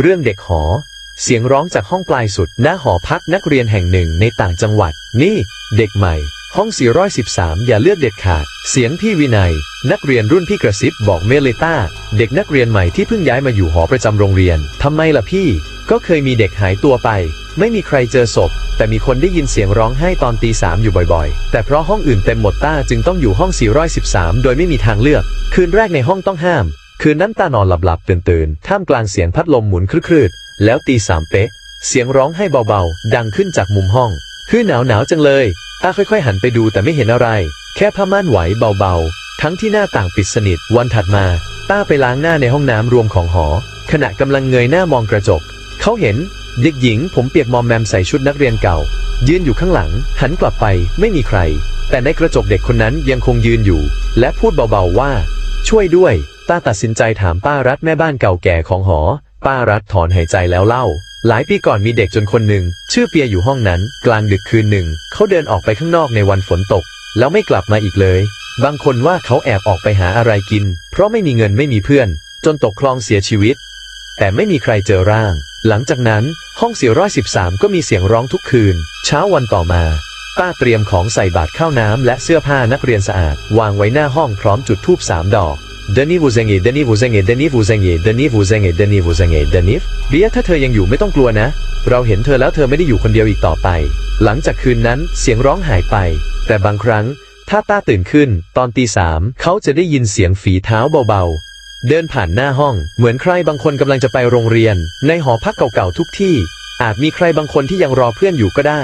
เรื่องเด็กหอ เสียงร้องจากห้องปลายสุดณหอพักนักเรียนแห่งหนึ่งในต่างจังหวัด นี่ เด็กใหม่ ห้อง 413 อย่าเลือกเด็ดขาด เสียงพี่วินัย นักเรียนรุ่นพี่กระซิบบอกเมเลต้า เด็กนักเรียนใหม่ที่เพิ่งย้ายมาอยู่หอประจำโรงเรียนทำไมล่ะพี่ ก็เคยมีเด็กหายตัวไป ไม่มีใครเจอศพ แต่มีคนได้ยินเสียงร้องไห้ตอนตีสามอยู่บ่อยๆ แต่เพราะห้องอื่นเต็มหมดต้าจึงต้องอยู่ห้อง 413 โดยไม่มีทางเลือก คืนแรกในห้องต้องห้าม คืนนั้นตานอนหลับๆตื่นๆท่ามกลางเสียงพัดลมหมุนคลืดๆแล้วตีสามเป๊ะ เสียงร้องให้เบาๆ ดังขึ้นจากมุมห้อง คือหนาวหนาวๆจังเลยตาค่อยๆ หันไปดูแต่ไม่เห็นอะไร แค่ผ้าม่านไหวเบาๆ ทั้งที่หน้าต่างปิดสนิทวันถัดมา ต้าไปล้างหน้าในห้องน้ำรวมของหอ ขณะกำลังเงยหน้ามองกระจก เขาเห็นเด็กหญิงผมเปียกมอมแมมใส่ชุดนักเรียนเก่า ยืนอยู่ข้างหลัง หันกลับไปไม่มีใคร แต่ในกระจกเด็กคนนั้นยังคงยืนอยู่ และพูดเบาๆว่า ช่วยด้วย ต้าตัดสินใจถามป้ารัฐแม่บ้านเก่าแก่ของหอ ป้ารัฐถอนหายใจแล้วเล่า หลายปีก่อนมีเด็กจนคนหนึ่ง ชื่อเปียอยู่ห้องนั้น กลางดึกคืนหนึ่ง เขาเดินออกไปข้างนอกในวันฝนตก แล้วไม่กลับมาอีกเลย บางคนว่าเขาแอบออกไปหาอะไรกิน เพราะไม่มีเงินไม่มีเพื่อน จนตกคลองเสียชีวิต แต่ไม่มีใครเจอร่าง หลังจากนั้นห้อง413 ก็มีเสียงร้องทุกคืน เช้าวันต่อมาป้าเตรียมของใส่บาตรข้าวน้ำและเสื้อผ้านักเรียนสะอาด วางไว้หน้าห้องพร้อมจุดธูปสามดอก เดนิวูเซงเอเดนิวูเซงเอเดนิวูเซงเอเดนิวูเซงเอเดนิวูเซงเอเดนิฟเบียถ้าเธอยังอยู่ไม่ต้องกลัวนะ เราเห็นเธอแล้วเธอไม่ได้อยู่คนเดียวอีกต่อไป หลังจากคืนนั้นเสียงร้องหายไป แต่บางครั้ง ถ้าต้าตื่นขึ้น ตอนตีสามเขาจะได้ยินเสียงฝีเท้าเบาๆ เดินผ่านหน้าห้อง เหมือนใครบางคนกำลังจะไปโรงเรียน ในหอพักเก่าๆทุกที่ อาจมีใครบางคนที่ยังรอเพื่อนอยู่ก็ได้